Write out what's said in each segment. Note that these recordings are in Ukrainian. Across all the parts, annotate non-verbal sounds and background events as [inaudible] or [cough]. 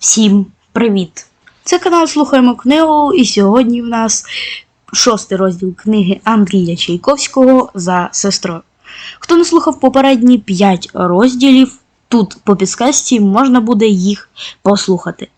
Всім привіт! Це канал Слухаємо книгу, і сьогодні в нас шостий розділ книги Андрія Чайковського за сестрою. Хто не слухав попередні 5 розділів, тут по підсказці можна буде їх послухати.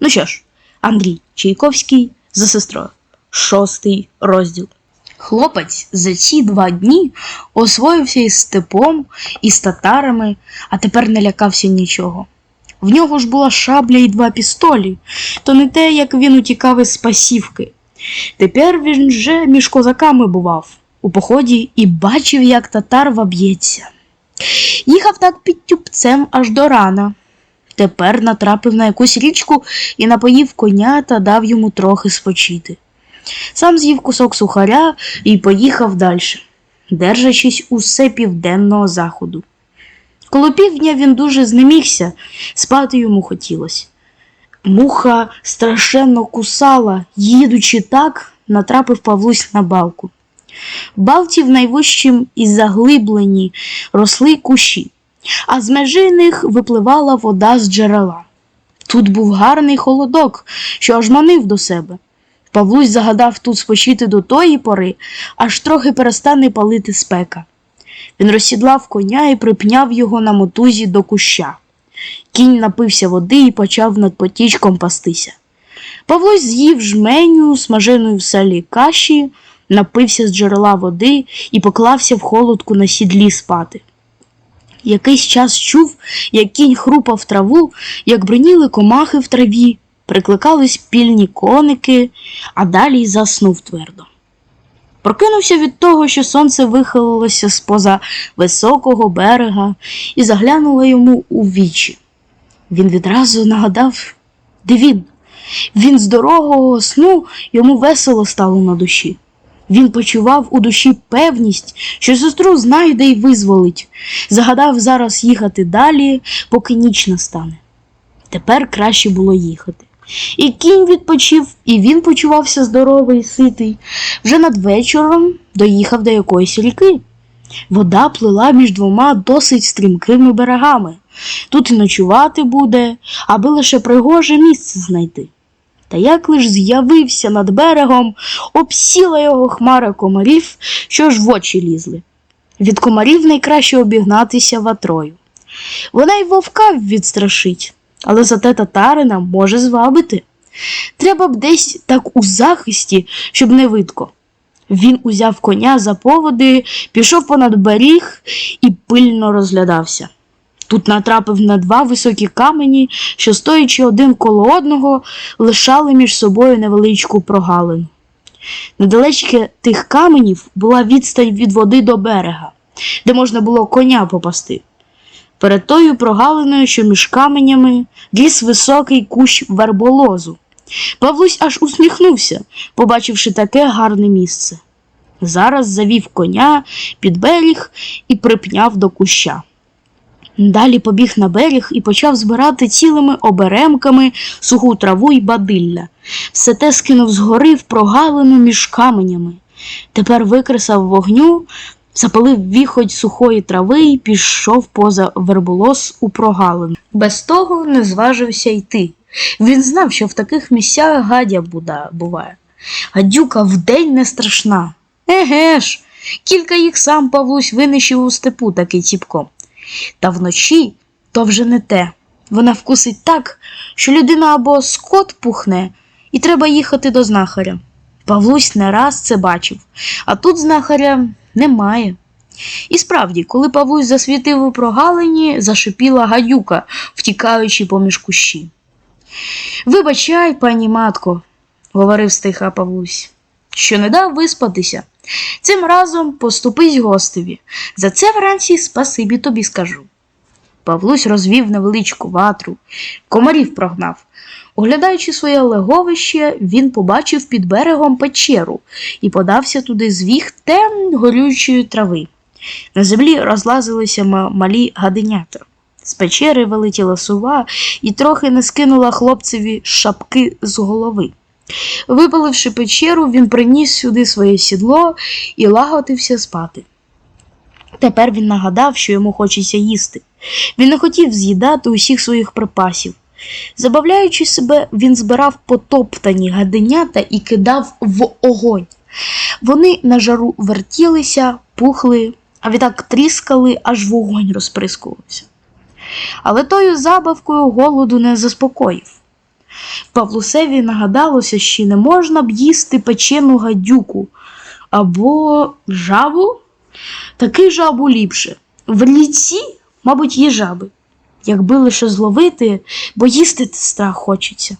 Ну що ж, Андрій Чайковський за сестрою. Шостий розділ. Хлопець за ці два дні освоївся із степом, і з татарами, а тепер не лякався нічого. В нього ж була шабля і два пістолі, то не те, як він утікав із спасівки. Тепер він вже між козаками бував у поході і бачив, як татар ваб'ється. Їхав так під тюбцем аж до рана. Тепер натрапив на якусь річку і напоїв коня та дав йому трохи спочити. Сам з'їв кусок сухаря і поїхав далі, держачись усе південного заходу. Коло півдня він дуже знемігся, спати йому хотілося. Муха страшенно кусала, їдучи так, натрапив Павлусь на балку. В балці в найвищім і заглиблені росли кущі, а з межи них випливала вода з джерела. Тут був гарний холодок, що аж манив до себе. Павлусь загадав тут спочити до тої пори, аж трохи перестане палити спека. Він розсідлав коня і припняв його на мотузі до куща. Кінь напився води і почав над потічком пастися. Павлось з'їв жменю смаженої в селі каші, напився з джерела води і поклався в холодку на сідлі спати. Якийсь час чув, як кінь хрупав траву, як броніли комахи в траві, прикликались пільні коники, а далі заснув твердо. Прокинувся від того, що сонце вихилилося з-поза високого берега і заглянуло йому у вічі. Він відразу нагадав, де він. Він з дорогого сну йому весело стало на душі. Він почував у душі певність, що сестру знайде й визволить. Загадав зараз їхати далі, поки ніч настане. Тепер краще було їхати. І кінь відпочив, і він почувався здоровий ситий. Вже над вечором доїхав до якоїсь ріки. Вода плила між двома досить стрімкими берегами. Тут і ночувати буде, аби лише пригоже місце знайти. Та як лиш з'явився над берегом, обсіла його хмара комарів, що ж в очі лізли. Від комарів найкраще обігнатися ватрою. Вона й вовка відстрашить, але зате татарина може звабити. Треба б десь так у захисті, щоб не видко. Він узяв коня за поводи, пішов понад беріг і пильно розглядався. Тут натрапив на два високі камені, що, стоячи один коло одного, лишали між собою невеличку прогалину. Недалечки тих каменів була відстань від води до берега, де можна було коня попасти. Перед тою прогалиною, що між каменями, ліс високий кущ верболозу. Павлусь аж усміхнувся, побачивши таке гарне місце. Зараз завів коня під берег і припняв до куща. Далі побіг на берег і почав збирати цілими оберемками суху траву й бадилля. Все те скинув згори в прогалину між каменями. Тепер викресав вогню, запалив віходь сухої трави і пішов поза верболос у прогалину. Без того не зважився йти. Він знав, що в таких місцях гадя буває. Гадюка вдень не страшна. Еге ж, кілька їх сам Павлусь винищив у степу таки ціпком. Та вночі то вже не те. Вона вкусить так, що людина або скот пухне, і треба їхати до знахаря. Павлусь не раз це бачив, а тут знахаря немає. І справді, коли Павлусь засвітив у прогалині, зашипіла гадюка, втікаючи поміж кущі. Вибачай, пані матко, говорив стиха Павлусь, що не дав виспатися. Цим разом поступись гостеві. За це вранці спасибі тобі скажу. Павлусь розвів невеличку ватру, комарів прогнав. Оглядаючи своє леговище, він побачив під берегом печеру і подався туди з віхтем горючої трави. На землі розлазилися малі гаденята. З печери вилетіла сува і трохи не скинула хлопцеві шапки з голови. Випаливши печеру, він приніс сюди своє сідло і лагодився спати. Тепер він нагадав, що йому хочеться їсти. Він не хотів з'їдати усіх своїх припасів. Забавляючи себе, він збирав потоптані гаденята і кидав в огонь. Вони на жару вертілися, пухли, а відтак тріскали, аж вогонь розприскувався. Але тою забавкою голоду не заспокоїв. Павлусеві нагадалося, що не можна б їсти печену гадюку або жабу. Таки жабу ліпше. В ліці, мабуть, є жаби. Якби лише зловити, бо їсти страх хочеться.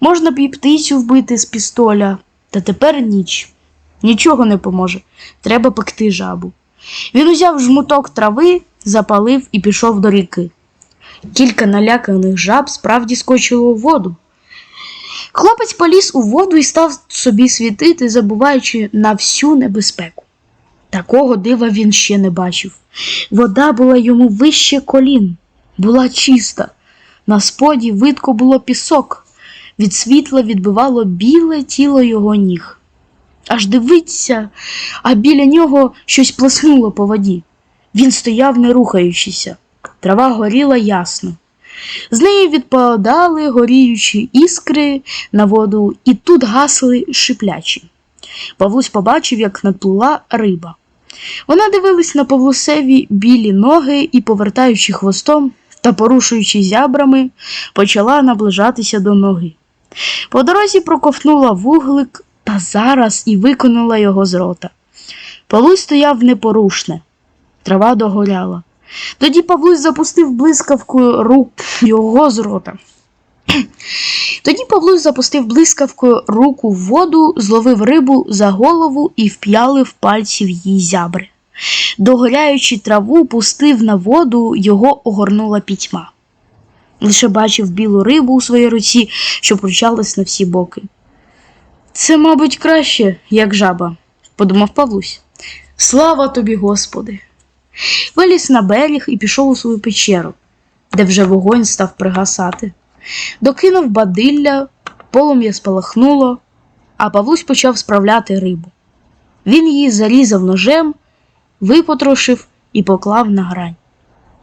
Можна б і птицю вбити з пістоля, та тепер ніч. Нічого не поможе. Треба пекти жабу. Він узяв жмуток трави, запалив і пішов до ріки. Кілька наляканих жаб справді скочило у воду. Хлопець поліз у воду і став собі світити, забуваючи на всю небезпеку. Такого дива він ще не бачив. Вода була йому вище колін, була чиста. На споді видко було пісок. Від світла відбивало біле тіло його ніг. Аж дивиться, а біля нього щось плеснуло по воді. Він стояв, не рухаючися. Трава горіла ясно. З неї відпадали горіючі іскри на воду, і тут гасли шиплячі. Павлусь побачив, як надплула риба. Вона дивилась на Павлусеві білі ноги і, повертаючи хвостом та порушуючи зябрами, почала наближатися до ноги. По дорозі проковтнула вуглик та зараз і виконала його з рота. Павлусь стояв непорушне, трава догоряла. Тоді Павлусь запустив блискавкою рук його з рота. [clears throat] Тоді Павлусь запустив блискавкою руку в воду, зловив рибу за голову і вп'ялив пальці в її зябри. Догоряючи траву, пустив на воду, його огорнула пітьма. Лише бачив білу рибу у своїй руці, що пручалась на всі боки. Це, мабуть, краще, як жаба, подумав Павлусь. Слава тобі, Господи! Виліз на берег і пішов у свою печеру, де вже вогонь став пригасати. Докинув бадилля, полум'я спалахнуло, а Павлусь почав справляти рибу. Він її зарізав ножем, випотрошив і поклав на грань.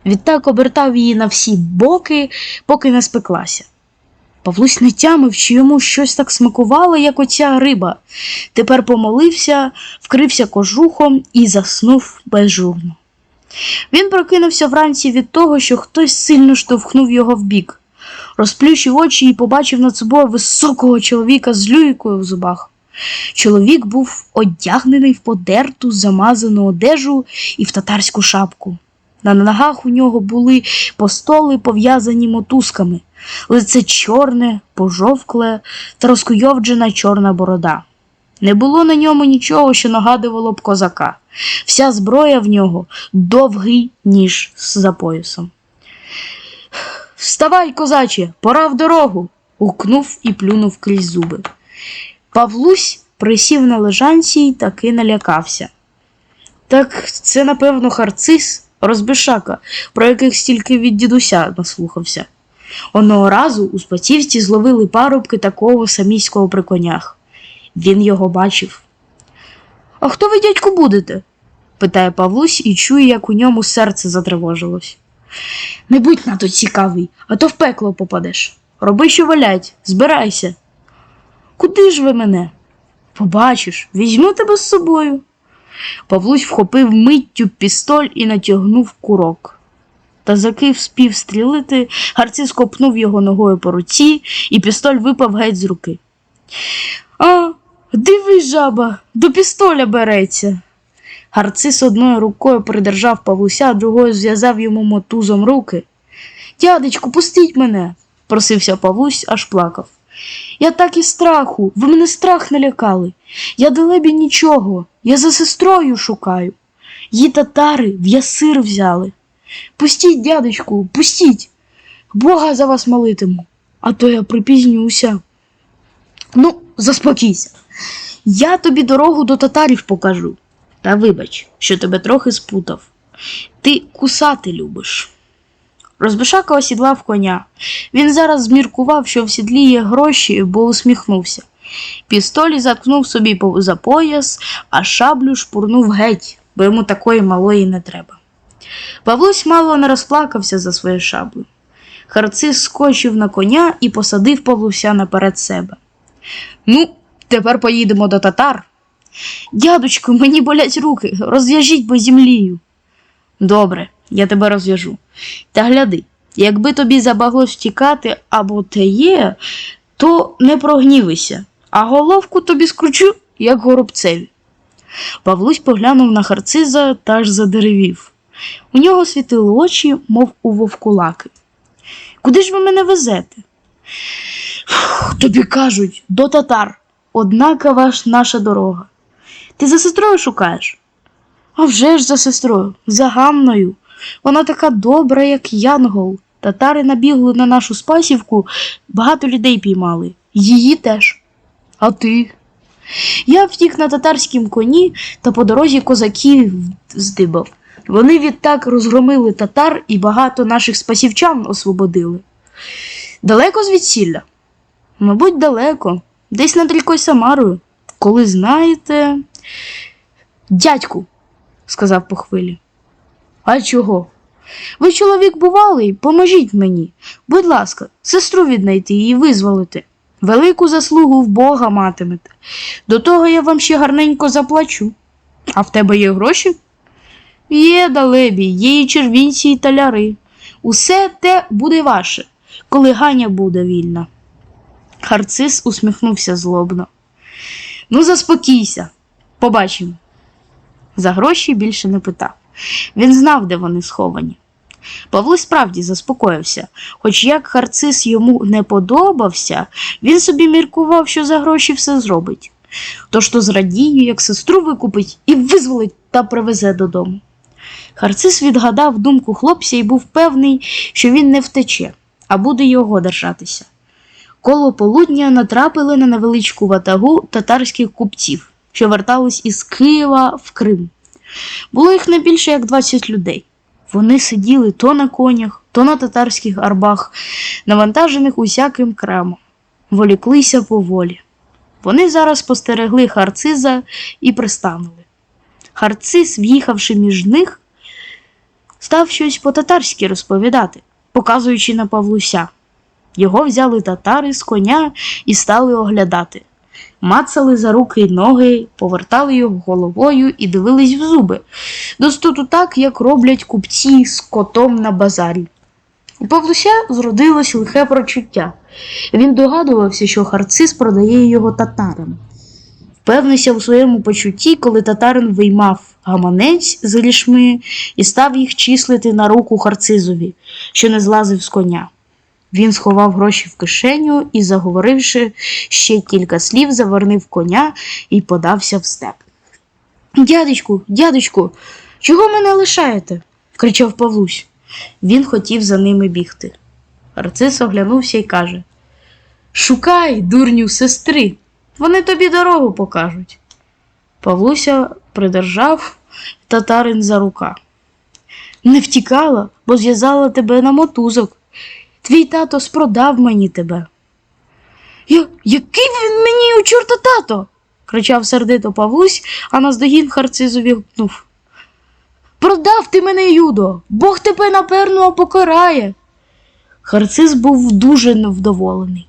Відтак обертав її на всі боки, поки не спеклася. Павлусь не тямив, чи йому щось так смакувало, як оця риба. Тепер помолився, вкрився кожухом і заснув безжурно. Він прокинувся вранці від того, що хтось сильно штовхнув його вбік. Розплющив очі і побачив над собою високого чоловіка з люйкою в зубах. Чоловік був одягнений в подерту, замазану одежу і в татарську шапку. На ногах у нього були постоли, пов'язані мотузками, лице чорне, пожовкле та розкуйовджена чорна борода. Не було на ньому нічого, що нагадувало б козака. Вся зброя в нього довгий ніж за поясом. Вставай, козаче, пора в дорогу. гукнув і плюнув крізь зуби. Павлусь присів на лежанці й таки налякався. Так це, напевно, харцис, розбишака, про яких стільки від дідуся наслухався. Одного разу у спацівці зловили парубки такого саміського при конях. Він його бачив. А хто ви, дядьку, будете? питає Павлусь і чує, як у ньому серце затривожилось. Не будь надто цікавий, а то в пекло попадеш. Роби, що валять, збирайся. Куди ж ви мене? Побачиш, візьму тебе з собою. Павлусь вхопив миттю пістоль і натягнув курок. Та заки вспів стрілити, Гарці скопнув його ногою по руці, і пістоль випав геть з руки. А, диви, жаба, до пістоля береться. Гарцис одною рукою придержав Павлуся, а другою зв'язав йому мотузом руки. Дядечку, пустіть мене, просився Павлусь, аж плакав. Я так і страху, ви мене страх налякали. Я далебі нічого, я за сестрою шукаю. Її татари в ясир взяли. Пустіть, дядечку, пустіть. Бога за вас молитиму, а то я припізнюся. Ну, заспокійся. Я тобі дорогу до татарів покажу. Та вибач, що тебе трохи спутав. Ти кусати любиш. Розбишака осідлав коня. Він зараз зміркував, що в сідлі є гроші, бо усміхнувся. Пістолі заткнув собі за пояс, а шаблю шпурнув геть, бо йому такої малої не треба. Павлусь мало не розплакався за свою шаблю. Харцис скочив на коня і посадив Павлуся наперед себе. Ну, тепер поїдемо до татар. Дядочку, мені болять руки, розв'яжіть бо землію. Добре, я тебе розв'яжу. Та гляди, якби тобі забаглось втікати або те є, то не прогнівися, а головку тобі скручу, як горобцеві. Павлусь поглянув на харциза та аж задеревів. У нього світили очі, мов у вовкулаки. Куди ж ви мене везете? Фух, тобі кажуть, до татар. Однакова ж наша дорога. Ти за сестрою шукаєш? А вже ж за сестрою, за Ганною. Вона така добра, як Янгол. Татари набігли на нашу спасівку, багато людей піймали. Її теж. А ти? Я втік на татарськім коні та по дорозі козаків здибав. Вони відтак розгромили татар і багато наших спасівчан освободили. Далеко звідсілля? Мабуть, далеко, десь над рікою Самарою. Коли знаєте. Дядьку, сказав по хвилі. А чого? Ви чоловік бувалий, поможіть мені. Будь ласка, сестру віднайти і визволити. Велику заслугу в Бога матимете. До того я вам ще гарненько заплачу. А в тебе є гроші? Є далебі, є і червінці, і таляри. Усе те буде ваше, коли Ганя буде вільна. Харцис усміхнувся злобно. Ну, заспокійся, побачимо. За гроші більше не питав. Він знав, де вони сховані. Павло справді заспокоївся, хоч як харцис йому не подобався, він собі міркував, що за гроші все зробить. Тож то зрадіє, як сестру викупить і визволить та привезе додому. Харцис відгадав думку хлопця і був певний, що він не втече, а буде його держатися. Коло полудня натрапили на невеличку ватагу татарських купців, що вертались із Києва в Крим. Було їх не більше як 20 людей. Вони сиділи то на конях, то на татарських арбах, навантажених усяким крамом, воліклися поволі. Вони зараз постерегли харциза і пристанули. Харциз, в'їхавши між них, став щось по-татарськи розповідати, показуючи на Павлуся. Його взяли татари з коня і стали оглядати. Мацали за руки й ноги, повертали його головою і дивились в зуби. Достоту так, як роблять купці з котом на базарі. У Павлуся зродилось лихе прочуття. Він догадувався, що харциз продає його татарам. Впевнився у своєму почутті, коли татарин виймав гаманець з грішми і став їх числити на руку харцизові, що не злазив з коня. Він сховав гроші в кишеню і, заговоривши ще кілька слів, завернив коня і подався в степ. Дядечку, дядечку, чого мене лишаєте? кричав Павлусь. Він хотів за ними бігти. Арцис оглянувся і каже Шукай, дурню, сестри, вони тобі дорогу покажуть. Павлуся придержав татарин за рука. Не втікала, бо зв'язала тебе на мотузок. Твій тато спродав мені тебе. Я, який він мені у чорта тато? кричав сердито Павлусь, а наздогін харцизові гукнув. Продав ти мене, Юдо, Бог тебе напевно покарає. Харциз був дуже невдоволений.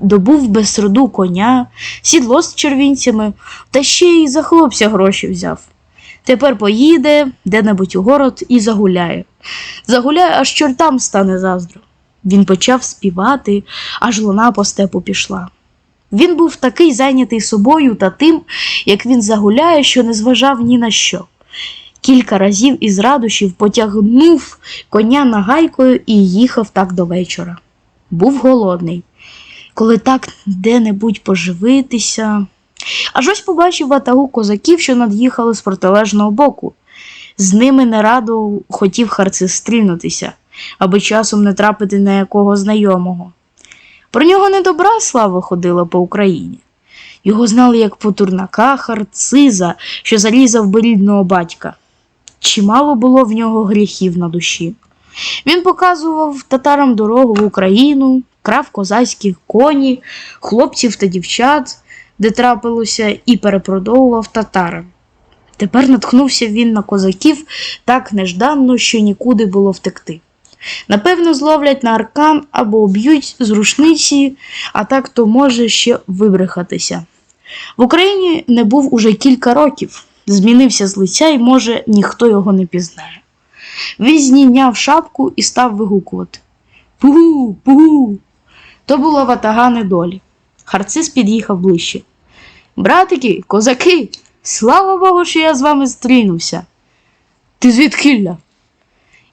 Добув без роду коня, сідло з червінцями, та ще й за хлопця гроші взяв. Тепер поїде де-небудь у город і загуляє. Загуляє, аж чортам стане заздро. Він почав співати, аж луна по степу пішла. Він був такий зайнятий собою та тим, як він загуляє, що не зважав ні на що. Кілька разів із радощів потягнув коня нагайкою і їхав так до вечора. Був голодний. Коли так де-небудь поживитися. Аж ось побачив ватагу козаків, що над'їхали з протилежного боку. З ними нерадо хотів харцис стрільнутися, аби часом не трапити на якого знайомого. Про нього недобра слава ходила по Україні. Його знали як потурнака харциза, що залізав би рідного батька. Чимало було в нього гріхів на душі. Він показував татарам дорогу в Україну, крав козацькі коні, хлопців та дівчат, де трапилося, і перепродовував татарам. Тепер натхнувся він на козаків так нежданно, що нікуди було втекти. Напевно, зловлять на аркан або уб'ють з рушниці, а так то може ще вибрехатися. В Україні не був уже кілька років, змінився з лиця і, може, ніхто його не пізнає. Він знійняв шапку і став вигукувати Пугу, пугу. То була ватага недолі. Харцис під'їхав ближче. Братики, козаки, слава Богу, що я з вами зустрінувся. Ти звідкилля?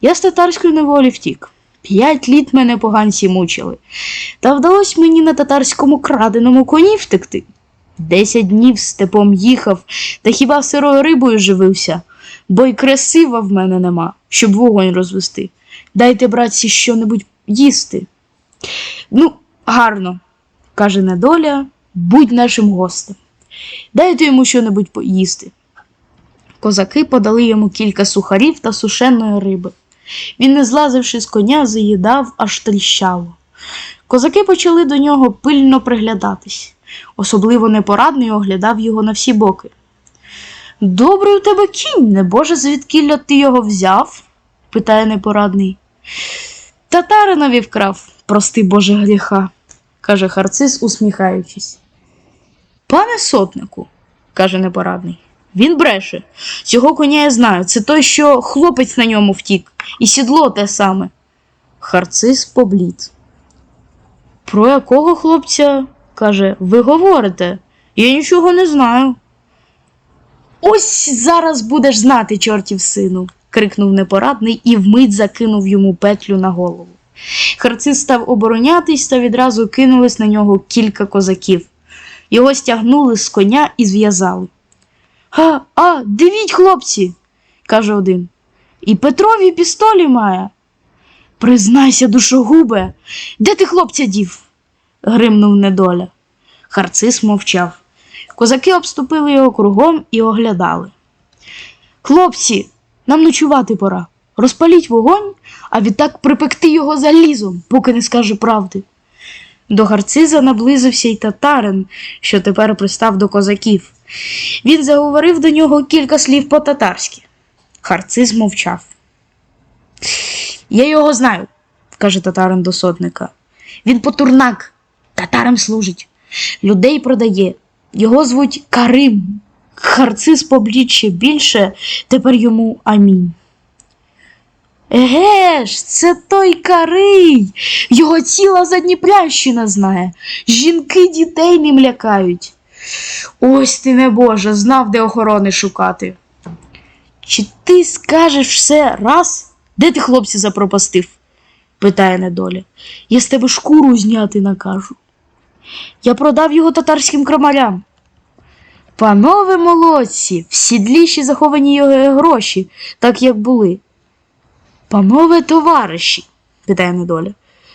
Я з татарської неволі втік. П'ять літ мене поганці мучили. Та вдалося мені на татарському краденому коні втекти. Десять днів степом їхав, та хіба сирою рибою живився, бо й красива в мене нема, щоб вогонь розвести. Дайте, братці, що-небудь їсти. Ну, гарно, каже недоля, будь нашим гостем. Дайте йому що-небудь поїсти. Козаки подали йому кілька сухарів та сушеної риби. Він, не злазивши з коня, заїдав аж тріщало. Козаки почали до нього пильно приглядатись. Особливо непорадний оглядав його на всі боки. Добрий у тебе кінь, небоже, звідкілля ти його взяв? питає непорадний. Татаринові вкрав, прости Боже гріха, каже Харцис, усміхаючись. Пане сотнику, каже непорадний, він бреше. Цього коня я знаю. Це той, що хлопець на ньому втік, і сідло те саме. Харцис поблід. Про якого хлопця? каже, ви говорите? Я нічого не знаю. Ось зараз будеш знати, чортів сину, крикнув непорадний і вмить закинув йому петлю на голову. Харцис став оборонятись та відразу кинулись на нього кілька козаків. Його стягнули з коня і зв'язали. А, а, дивіть, хлопці, каже один. І Петрові пістолі має. Признайся, душогубе, де ти хлопця дів? гримнув недоля. Харцис мовчав. Козаки обступили його кругом і оглядали. Хлопці, нам ночувати пора. Розпаліть вогонь, а відтак припекти його залізом, поки не скаже правди. До Гарциза наблизився й татарин, що тепер пристав до козаків. Він заговорив до нього кілька слів по-татарськи. Харциз мовчав. Я його знаю, каже татарин до сотника. Він потурнак, татарам служить, людей продає. Його звуть Карим. Харциз поблід більше, тепер йому амінь. Еге ж, це той Карий, його ціла Задніпрянщина знає. Жінки дітей ним лякають. Ось ти небоже, знав, де охорони шукати. Чи ти скажеш все раз? Де ти хлопця запропастив? питає недоля. Я з тебе шкуру зняти накажу. Я продав його татарським крамарям. Панове молодці, в сідліші заховані його гроші, так як були. Панове товариші, питає недоля,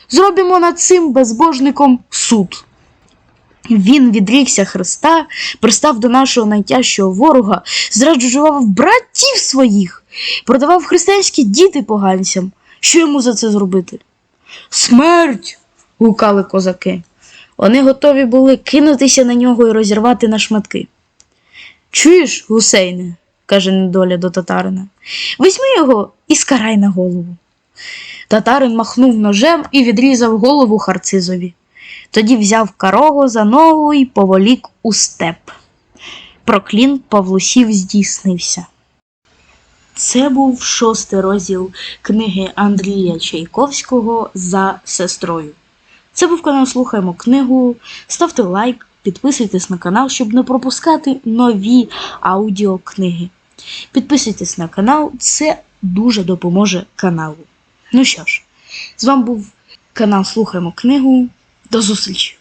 зробимо над цим безбожником суд. Він відрікся Христа, пристав до нашого найтяжчого ворога, зраджував братів своїх, продавав християнські діти поганцям. Що йому за це зробити? Смерть. гукали козаки. Вони готові були кинутися на нього і розірвати на шматки. Чуєш, гусейне, каже недоля до татарина, візьми його і скарай на голову. Татарин махнув ножем і відрізав голову харцизові. Тоді взяв карого за ногу і поволік у степ. Проклін Павлусів здійснився. Це був шостий розділ книги Андрія Чайковського за сестрою. Це був канал Слухаємо книгу. Ставте лайк, підписуйтесь на канал, щоб не пропускати нові аудіокниги. Підписуйтесь на канал, це дуже допоможе каналу. Ну що ж, з вами був канал Слухаємо книгу. До зустрічі!